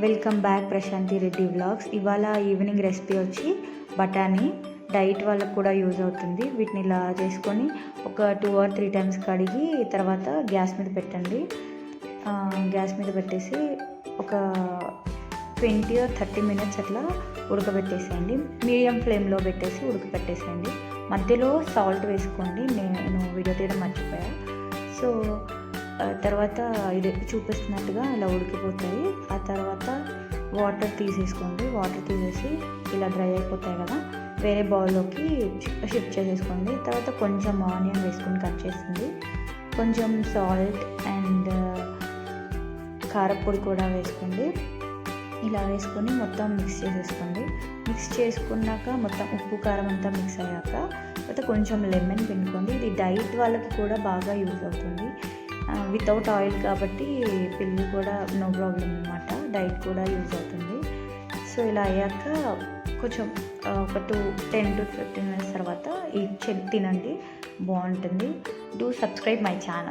Welcome back Prashanthi Reddy vlogs ఇవాళ evening recipe వచ్చి బఠానీ. డైట్ వాళ్ళకు కూడా యూజ్ అవుతుంది. వీటిని ఇలా చేసుకొని ఒక టూ ఆర్ త్రీ టైమ్స్ కడిగి తర్వాత గ్యాస్ మీద పెట్టండి. గ్యాస్ మీద పెట్టేసి ఒక ట్వంటీ ఆర్ థర్టీ మినిట్స్ అట్లా ఉడకబెట్టేసేయండి. మీడియం ఫ్లేమ్లో పెట్టేసి ఉడకబెట్టేసేయండి. మధ్యలో సాల్ట్ వేసుకోండి. నేను వీడియో తీయడం మర్చిపోయా. సో తర్వాత ఇది చూపిస్తున్నట్టుగా ఇలా ఉడికిపోతాయి. ఆ తర్వాత వాటర్ తీసేసుకోండి. వాటర్ తీసేసి ఇలా డ్రై అయిపోతాయి కదా. వేరే బౌల్లోకి షిఫ్ట్ చేసేసుకోండి. తర్వాత కొంచెం ఆనియన్ వేసుకొని కట్ చేసింది కొంచెం సాల్ట్ అండ్ uh, కారపొడి కూడా వేసుకోండి. ఇలా వేసుకొని మొత్తం మిక్స్ చేసేసుకోండి. మిక్స్ చేసుకున్నాక మొత్తం ఉప్పు కారం అంతా మిక్స్ అయ్యాక తర్వాత కొంచెం లెమన్ పిండుకోండి. ఇది డైట్ వాళ్ళకి కూడా బాగా యూజ్ అవుతుంది. వితౌట్ ఆయిల్ కాబట్టి పిల్లలు కూడా నో ప్రాబ్లం అనమాట డైట్ కూడా యూజ్ అవుతుంది. సో ఇలా అయ్యాక కొంచెం ఒక two ten to fifteen minutes తర్వాత ఈ చె- తినండి. బాగుంటుంది. Do subscribe my channel